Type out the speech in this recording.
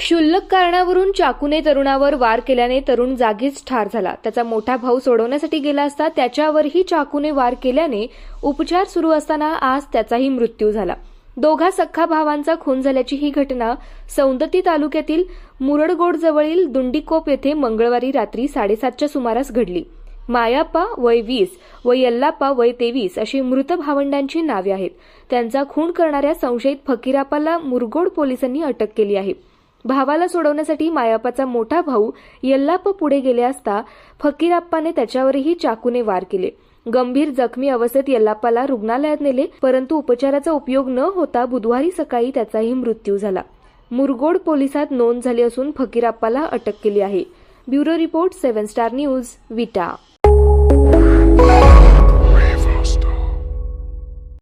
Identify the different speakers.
Speaker 1: क्षुल्लक कारणावरून चाकूने तरुणावर वार केल्याने तरुण जागीच ठार झाला. त्याचा मोठा भाऊ सोडवण्यासाठी गेला असता त्याच्यावरही चाकूने वार केल्याने उपचार सुरू असताना आज त्याचाही मृत्यू झाला. दोघा सख्खा भावांचा खून झाल्याची ही घटना सौंदती तालुक्यातील मुरडगोड जवळील दुंडीकोप येथे मंगळवारी रात्री साडेसातच्या सुमारास घडली. मायाप्पा वय वीस व यल्लाप्पा वय तेवीस अशी मृत भावंडांची नावे आहेत. त्यांचा खून करणाऱ्या संशयित फकीराप्पाला मुरगोड पोलिसांनी अटक केली आहे. भावाला सोडवण्यासाठी मायाप्पाचा मोठा भाऊ यल्लाप पुढे गेले असता फकीराप्पाने त्याच्यावरही चाकूने वार केले. गंभीर जखमी अवस्थेत यल्लाप्पाला रुग्णालयात नेले परंतु उपचाराचा उपयोग न होता बुधवारी सकाळी त्याचाही मृत्यू झाला. मुरगोड पोलिसात नोंद झाली असून फकीराप्पाला अटक केली आहे. Bureau report seven star news Vita.